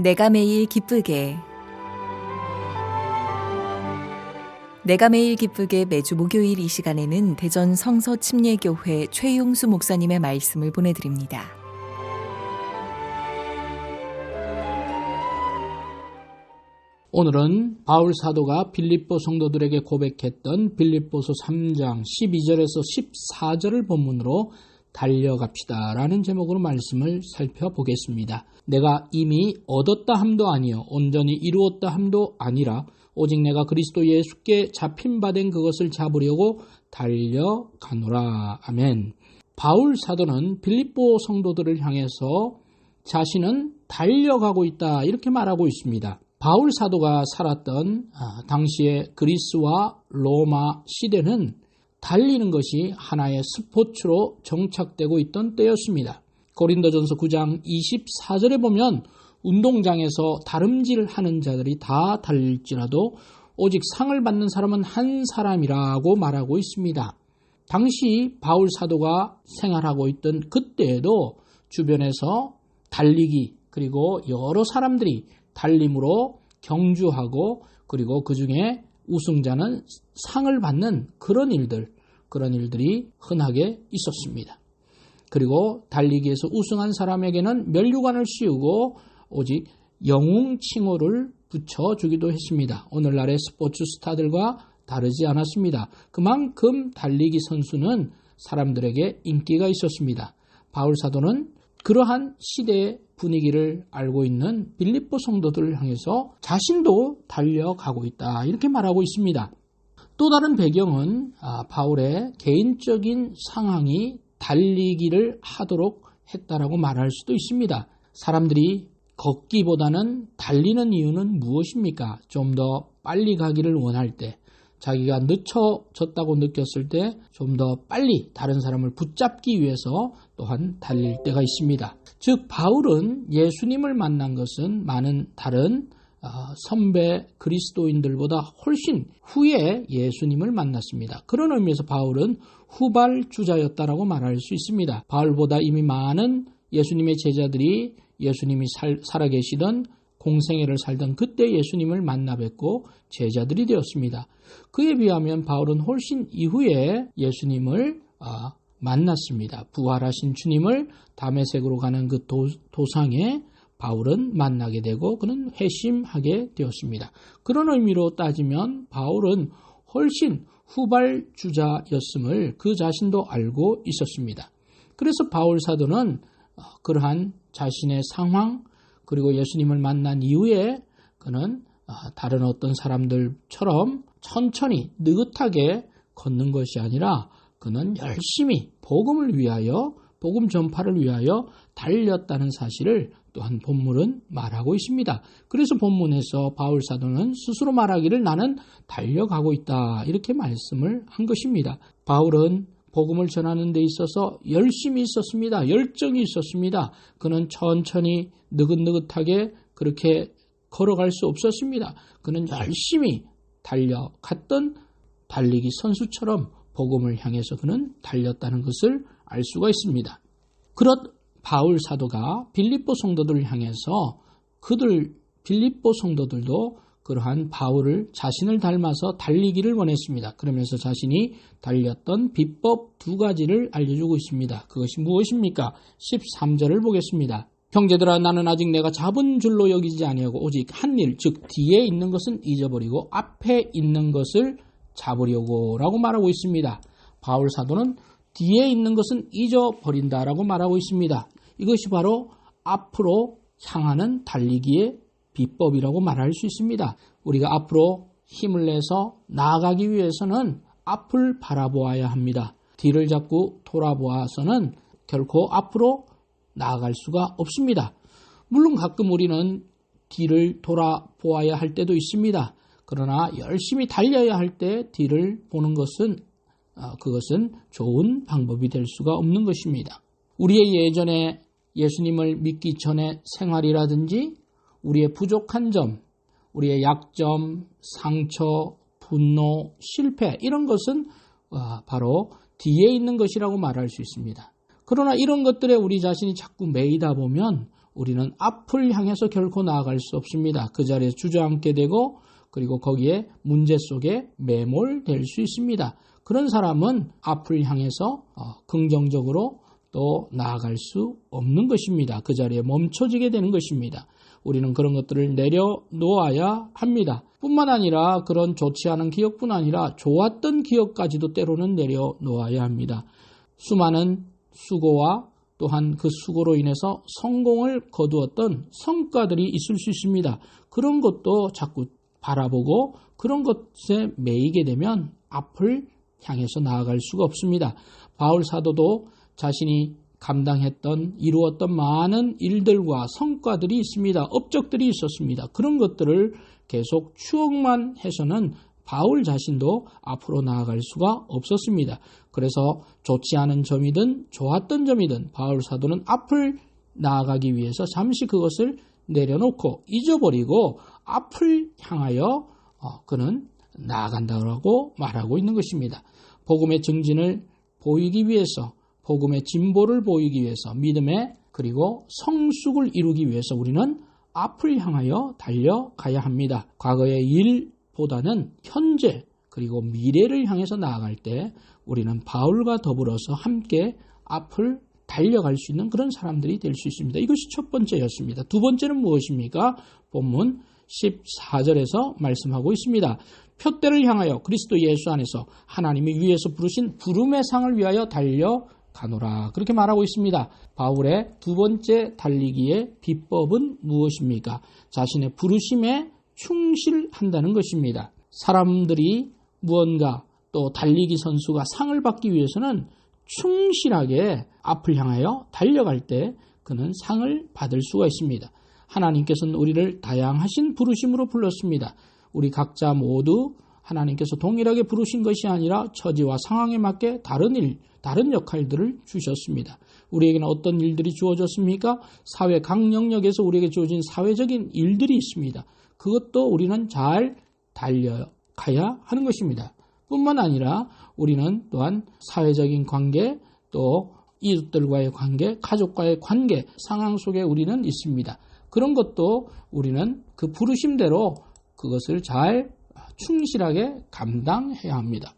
내가 매일 기쁘게 내가 매일 기쁘게 매주 목요일 이 시간에는 대전 성서 침례교회 최용수 목사님의 말씀을 보내드립니다. 오늘은 바울 사도가 빌립보 성도들에게 고백했던 빌립보서 3장 12절에서 14절을 본문으로 달려갑시다. 라는 제목으로 말씀을 살펴보겠습니다. 내가 이미 얻었다 함도 아니요 온전히 이루었다 함도 아니라 오직 내가 그리스도 예수께 잡힌 바 된 그것을 잡으려고 달려가노라. 아멘. 바울 사도는 빌립보 성도들을 향해서 자신은 달려가고 있다. 이렇게 말하고 있습니다. 바울 사도가 살았던 당시의 그리스와 로마 시대는 달리는 것이 하나의 스포츠로 정착되고 있던 때였습니다. 고린도전서 9장 24절에 보면 운동장에서 다름질하는 자들이 다 달릴지라도 오직 상을 받는 사람은 한 사람이라고 말하고 있습니다. 당시 바울 사도가 생활하고 있던 그때에도 주변에서 달리기 그리고 여러 사람들이 달림으로 경주하고 그리고 그 중에 우승자는 상을 받는 그런 일들, 그런 일들이 흔하게 있었습니다. 그리고 달리기에서 우승한 사람에게는 멸류관을 씌우고 오직 영웅 칭호를 붙여주기도 했습니다. 오늘날의 스포츠 스타들과 다르지 않았습니다. 그만큼 달리기 선수는 사람들에게 인기가 있었습니다. 바울 사도는 그러한 시대의 분위기를 알고 있는 빌립보 성도들을 향해서 자신도 달려가고 있다. 이렇게 말하고 있습니다. 또 다른 배경은 바울의 개인적인 상황이 달리기를 하도록 했다라고 말할 수도 있습니다. 사람들이 걷기보다는 달리는 이유는 무엇입니까? 좀 더 빨리 가기를 원할 때, 자기가 늦춰졌다고 느꼈을 때 좀 더 빨리 다른 사람을 붙잡기 위해서 또한 달릴 때가 있습니다. 즉, 바울은 예수님을 만난 것은 많은 다른 선배 그리스도인들보다 훨씬 후에 예수님을 만났습니다. 그런 의미에서 바울은 후발주자였다라고 말할 수 있습니다. 바울보다 이미 많은 예수님의 제자들이 예수님이 살, 살아계시던 공생애를 살던 그때 예수님을 만나 뵙고 제자들이 되었습니다. 그에 비하면 바울은 훨씬 이후에 예수님을 아, 만났습니다. 부활하신 주님을 담에색으로 가는 그 도, 도상에 바울은 만나게 되고 그는 회심하게 되었습니다. 그런 의미로 따지면 바울은 훨씬 후발주자였음을 그 자신도 알고 있었습니다. 그래서 바울 사도는 그러한 자신의 상황 그리고 예수님을 만난 이후에 그는 다른 어떤 사람들처럼 천천히 느긋하게 걷는 것이 아니라 그는 열심히 복음을 위하여 복음 전파를 위하여 달렸다는 사실을 또한 본문은 말하고 있습니다. 그래서 본문에서 바울 사도는 스스로 말하기를 나는 달려가고 있다 이렇게 말씀을 한 것입니다. 바울은 복음을 전하는 데 있어서 열심히 있었습니다. 열정이 있었습니다. 그는 천천히 느긋느긋하게 그렇게 걸어갈 수 없었습니다. 그는 열심히 달려갔던 달리기 선수처럼 복음을 향해서 그는 달렸다는 것을 알 수가 있습니다. 그렇 바울 사도가 빌립보 성도들을 향해서 그들 빌립보 성도들도 그러한 바울을 자신을 닮아서 달리기를 원했습니다. 그러면서 자신이 달렸던 비법 두 가지를 알려주고 있습니다. 그것이 무엇입니까? 13절을 보겠습니다. 형제들아 나는 아직 내가 잡은 줄로 여기지 아니하고 오직 한 일, 즉 뒤에 있는 것은 잊어버리고 앞에 있는 것을 잡으려고 라고 말하고 있습니다. 바울 사도는 뒤에 있는 것은 잊어버린다 라고 말하고 있습니다. 이것이 바로 앞으로 향하는 달리기의 비법이라고 말할 수 있습니다. 우리가 앞으로 힘을 내서 나아가기 위해서는 앞을 바라보아야 합니다. 뒤를 잡고 돌아보아서는 결코 앞으로 나아갈 수가 없습니다. 물론 가끔 우리는 뒤를 돌아보아야 할 때도 있습니다. 그러나 열심히 달려야 할 때 뒤를 보는 것은 그것은 좋은 방법이 될 수가 없는 것입니다. 우리의 예전에 예수님을 믿기 전의 생활이라든지 우리의 부족한 점, 우리의 약점, 상처, 분노, 실패 이런 것은 바로 뒤에 있는 것이라고 말할 수 있습니다. 그러나 이런 것들에 우리 자신이 자꾸 매이다 보면 우리는 앞을 향해서 결코 나아갈 수 없습니다. 그 자리에 주저앉게 되고 그리고 거기에 문제 속에 매몰될 수 있습니다. 그런 사람은 앞을 향해서 어, 긍정적으로 또 나아갈 수 없는 것입니다. 그 자리에 멈춰지게 되는 것입니다. 우리는 그런 것들을 내려놓아야 합니다. 뿐만 아니라 그런 좋지 않은 기억뿐 아니라 좋았던 기억까지도 때로는 내려놓아야 합니다. 수많은 수고와 또한 그 수고로 인해서 성공을 거두었던 성과들이 있을 수 있습니다. 그런 것도 자꾸 바라보고 그런 것에 매이게 되면 앞을 향해서 나아갈 수가 없습니다. 바울 사도도 자신이 감당했던 이루었던 많은 일들과 성과들이 있습니다. 업적들이 있었습니다. 그런 것들을 계속 추억만 해서는 바울 자신도 앞으로 나아갈 수가 없었습니다. 그래서 좋지 않은 점이든 좋았던 점이든 바울 사도는 앞을 나아가기 위해서 잠시 그것을 내려놓고 잊어버리고 앞을 향하여 어, 그는 나아간다고 말하고 있는 것입니다. 복음의 증진을 보이기 위해서 복음의 진보를 보이기 위해서 믿음의 그리고 성숙을 이루기 위해서 우리는 앞을 향하여 달려가야 합니다. 과거의 일보다는 현재 그리고 미래를 향해서 나아갈 때 우리는 바울과 더불어서 함께 앞을 달려갈 수 있는 그런 사람들이 될 수 있습니다. 이것이 첫 번째였습니다. 두 번째는 무엇입니까? 본문 14절에서 말씀하고 있습니다. 표대를 향하여 그리스도 예수 안에서 하나님이 위에서 부르신 부름의 상을 위하여 달려 가노라. 그렇게 말하고 있습니다. 바울의 두 번째 달리기의 비법은 무엇입니까? 자신의 부르심에 충실한다는 것입니다. 사람들이 무언가 또 달리기 선수가 상을 받기 위해서는 충실하게 앞을 향하여 달려갈 때 그는 상을 받을 수가 있습니다. 하나님께서는 우리를 다양하신 부르심으로 불렀습니다. 우리 각자 모두 하나님께서 동일하게 부르신 것이 아니라 처지와 상황에 맞게 다른 일, 다른 역할들을 주셨습니다. 우리에게는 어떤 일들이 주어졌습니까? 사회 각 영역에서 우리에게 주어진 사회적인 일들이 있습니다. 그것도 우리는 잘 달려가야 하는 것입니다. 뿐만 아니라 우리는 또한 사회적인 관계 또 이웃들과의 관계, 가족과의 관계, 상황 속에 우리는 있습니다. 그런 것도 우리는 그 부르심대로 그것을 잘 충실하게 감당해야 합니다.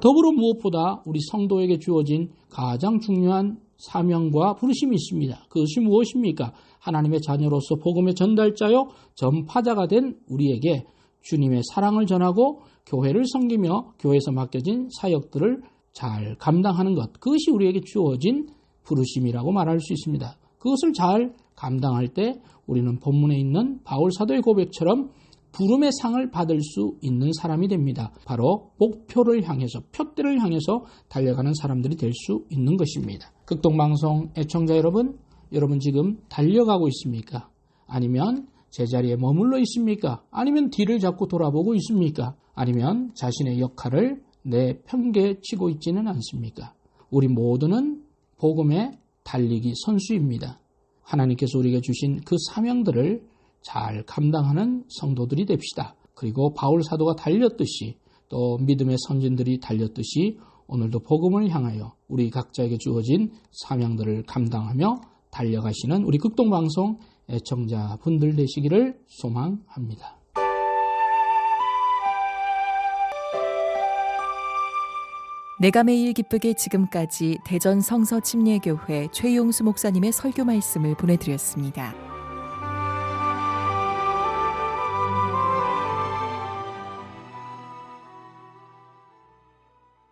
더불어 무엇보다 우리 성도에게 주어진 가장 중요한 사명과 부르심이 있습니다. 그것이 무엇입니까? 하나님의 자녀로서 복음의 전달자요, 전파자가 된 우리에게 주님의 사랑을 전하고 교회를 섬기며 교회에서 맡겨진 사역들을 잘 감당하는 것. 그것이 우리에게 주어진 부르심이라고 말할 수 있습니다. 그것을 잘 감당할 때 우리는 본문에 있는 바울 사도의 고백처럼 부름의 상을 받을 수 있는 사람이 됩니다. 바로 목표를 향해서 표대를 향해서 달려가는 사람들이 될 수 있는 것입니다. 극동방송 애청자 여러분, 여러분 지금 달려가고 있습니까? 아니면 제자리에 머물러 있습니까? 아니면 뒤를 자꾸 돌아보고 있습니까? 아니면 자신의 역할을 내편계치고 있지는 않습니까? 우리 모두는 복음에 달리기 선수입니다. 하나님께서 우리에게 주신 그 사명들을 잘 감당하는 성도들이 됩시다. 그리고 바울 사도가 달렸듯이 또 믿음의 선진들이 달렸듯이 오늘도 복음을 향하여 우리 각자에게 주어진 사명들을 감당하며 달려가시는 우리 극동방송 애청자분들 되시기를 소망합니다. 내가 매일 기쁘게 지금까지 대전 성서 침례교회 최용수 목사님의 설교 말씀을 보내드렸습니다.